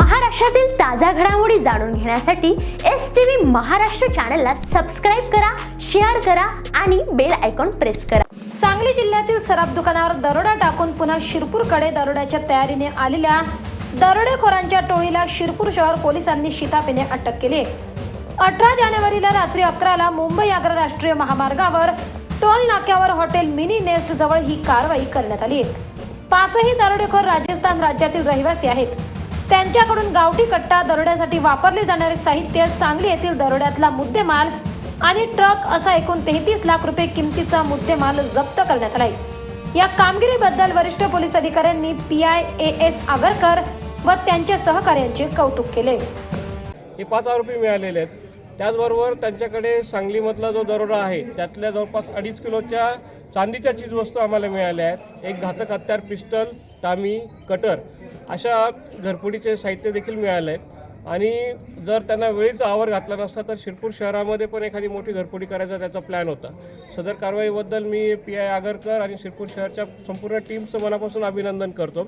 महाराष्ट्रातील ताज्या घडामोडी जाणून घेण्यासाठी एस टी व्ही महाराष्ट्र चॅनलला सबस्क्राईब करा शेअर करा आणि बेल आयकॉन प्रेस करा. सांगली जिल्ह्यातील सराफ दुकानावर दरोडा टाकून पुन्हा शिरपूरकडे दरोड्याच्या तयारीने आलेल्या दरोडेखोरांच्या टोळीला शिरपूर शहर पोलिसांनी शिताफीने अटक केली. अठरा जानेवारीला रात्री अकराला मुंबई आग्रा राष्ट्रीय महामार्गावर टोल नाक्यावर हॉटेल मिनी नेस्ट जवळ ही कारवाई करण्यात आली. पाचही दरोडेखोर राजस्थान राज्यातील रहिवासी आहेत. त्यांच्याकडून गावठी कट्टा दरोड्यासाठी वापरले जाणारे साहित्य सांगली येथील दरोड्यातला मुद्देमाल आणि ट्रक असा एकूण तेहतीस लाख रुपये किमतीचा मुद्देमाल जप्त करण्यात आलाय. या कामगिरीबद्दल वरिष्ठ पोलीस अधिकाऱ्यांनी P I A S Agarkar व त्यांच्या सहकार्यांचे कौतुक केले. हे पाच आरोपी मिळालेले आहेत. त्याचबरोबर त्यांच्याकडे सांगलीमधला जो दरोडा आहे त्यातल्या जवळपास अडीच किलोच्या चांदीच्या चीजवस्तू आम्हाला मिळाल्या आहेत. एक घातक हत्यार पिस्टल तामी कटर अशा घरफोडीचे साहित्य देखील मिळालं आहे आणि जर त्यांना वेळीच आवर घातला नसता तर शिरपूर शहरामध्ये पण एखादी मोठी घरफोडी करायचा त्याचा प्लॅन होता. सदर कारवाईबद्दल मी पी आय आगरकर आणि शिरपूर शहरच्या संपूर्ण टीमचं मनापासून अभिनंदन करतो.